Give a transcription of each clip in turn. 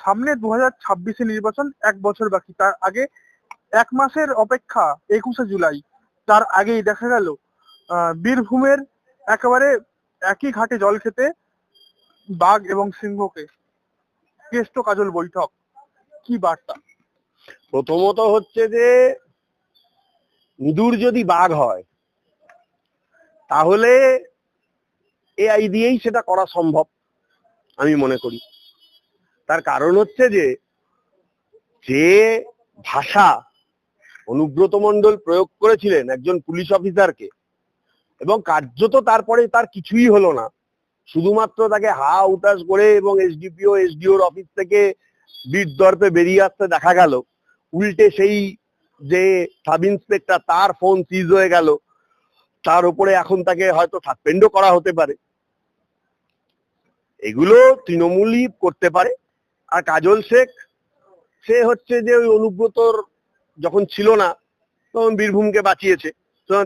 সামনে দু হাজার ছাব্বিশে নির্বাচন, এক বছর বাকি। তার আগে এক মাসের অপেক্ষা একুশে জুলাই। তার আগেই দেখা গেল বীরভূমের একেবারে একই ঘাটে জল খেতে বাঘ এবং সিংহকে। কেষ্ট কাজল বৈঠক। কি বার্তা? প্রথমত হচ্ছে যে, ইঁদুর যদি বাঘ হয়, তাহলে এআই দিয়েই সেটা করা সম্ভব, আমি মনে করি। তার কারণ হচ্ছে যে যে ভাষা অনুব্রত মণ্ডল প্রয়োগ করেছিলেন একজন পুলিশ অফিসারকে, এবং কার্যত তারপরে তার কিছুই হলো না। শুধুমাত্র তাকে হা উটাস করে এবং এসডিপিও, এসডিওর অফিস থেকে বীর দর্পে বেরিয়ে আসতে দেখা গেল। উল্টে সেই যে সাব ইন্সপেক্টর তার ফোন সিজ হয়ে গেল। তার উপরে এখন তাকে হয়তো সাসপেন্ডও করা হতে পারে। এগুলো তৃণমূলই করতে পারে। আর কাজল শেখ, সে হচ্ছে যে ওই অনুব্রতর যখন ছিল না, তখন বীরভূমকে বাঁচিয়েছে।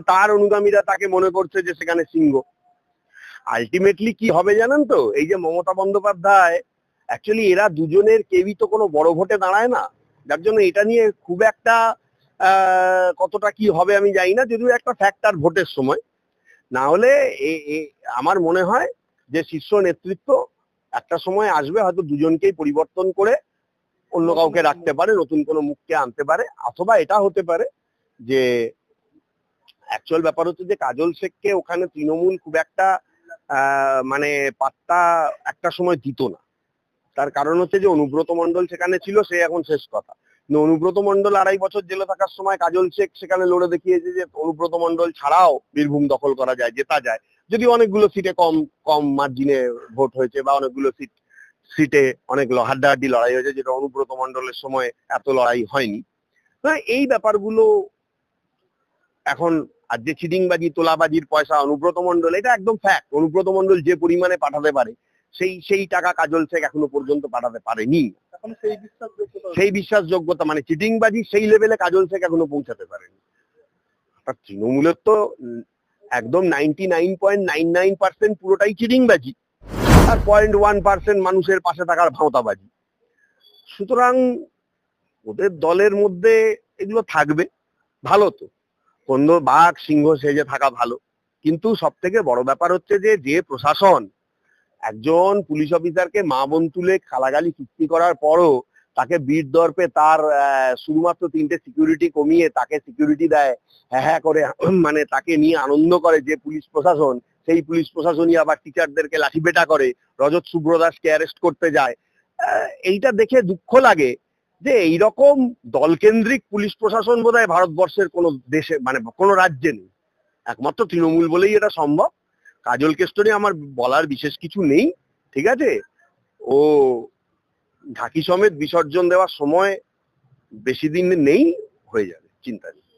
তার অনুগামীরা তাকে মনে করছে যে সেখানে সিংহ। আলটিমেটলি কি হবে জানেন তো? এই যে মমতা বন্দ্যোপাধ্যায় অ্যাকচুয়ালি এরা দুজনের কেউই তো কোনো বড় ভোটে দাঁড়ায় না। যার জন্য এটা নিয়ে খুব একটা কতটা কি হবে আমি জানি না, যদিও একটা ফ্যাক্টর ভোটের সময়। না হলে আমার মনে হয় যে শীর্ষ নেতৃত্ব একটা সময় আসবে হয়তো দুজনকেই পরিবর্তন করে অন্য কাউকে রাখতে পারে, নতুন কোনো মুখকে আনতে পারে, অথবা এটা হতে পারে যে অ্যাকচুয়াল ব্যাপার হচ্ছে যে কাজল শেখকে ওখানে তৃণমূল খুব একটা মানে পাত্তা একটা সময় দিত না। তার কারণ হচ্ছে যে অনুব্রত মন্ডল সেখানে ছিল, সে এখন শেষ কথা। অনুব্রত মন্ডল আড়াই বছর জেলে থাকার সময় কাজল শেখ সেখানে লড়ে দেখিয়েছে যে অনুব্রত মন্ডল ছাড়াও বীরভূম দখল করা যায়, জেতা যায়। যদি অনেকগুলো সিটে কম কম মার্জিনে ভোট হয়েছে বা অনেকগুলো সিট সিটে অনেক হাড্ডাহাড্ডি লড়াই হয়েছে যেটা অনুব্রত মণ্ডলের সময় এত লড়াই হয়নি। হ্যাঁ এই ব্যাপারগুলো এখন আর যে চিটিংবাজি তোলাবাজির পয়সা অনুব্রত মন্ডল এটা একদম ফ্যাক্ট অনুব্রত মন্ডল যে পরিমাণে পাঠাতে পারে সেই সেই টাকা কাজল শেখ এখনও পর্যন্ত পাঠাতে পারেনি। সেই বিশ্বাসযোগ্যতা মানে চিটিংবাজি সেই লেভেলে কাজল শেখ এখনও পৌঁছাতে পারেনি। তৃণমূলের তো একদম ninety nine point nine nine percent পুরোটাই চিটিংবাজি আর পয়েন্ট ওয়ান পার্সেন্ট মানুষের পাশে থাকার ভাঁওতাবাজি। সুতরাং ওদের দলের মধ্যে এগুলো থাকবে, ভালো তো। কোন বাঘ, সিংহ, সেজে থাকা ভালো। কিন্তু সব থেকে বড় ব্যাপার হচ্ছে যে যে প্রশাসন একজন পুলিশ অফিসারকে মা বোন তুলে গালাগালি চুক্তি করার পরও তাকে বীর দর্পে তার শুধুমাত্র তিনটে সিকিউরিটি কমিয়ে তাকে সিকিউরিটি দেয় হ্যাঁ হ্যাঁ করে মানে তাকে নিয়ে আনন্দ করে যে পুলিশ প্রশাসন, সেই পুলিশ প্রশাসনই আবার টিচারদেরকে লাঠিপেটা করে, রজত সুব্রদাসকে অ্যারেস্ট করতে যায়। এইটা দেখে দুঃখ লাগে যে এইরকম দলকেন্দ্রিক পুলিশ প্রশাসন বোধহয় ভারতবর্ষের কোনো দেশে মানে কোনো রাজ্যে নেই। একমাত্র তৃণমূল বলেই এটা সম্ভব। কাজল কেষ্টরে আমার বলার বিশেষ কিছু নেই, ঠিক আছে? ও ঢাকি সমেত বিসর্জন দেওয়ার সময় বেশি দিন নেই হয়ে যাবে চিন্তা নেই।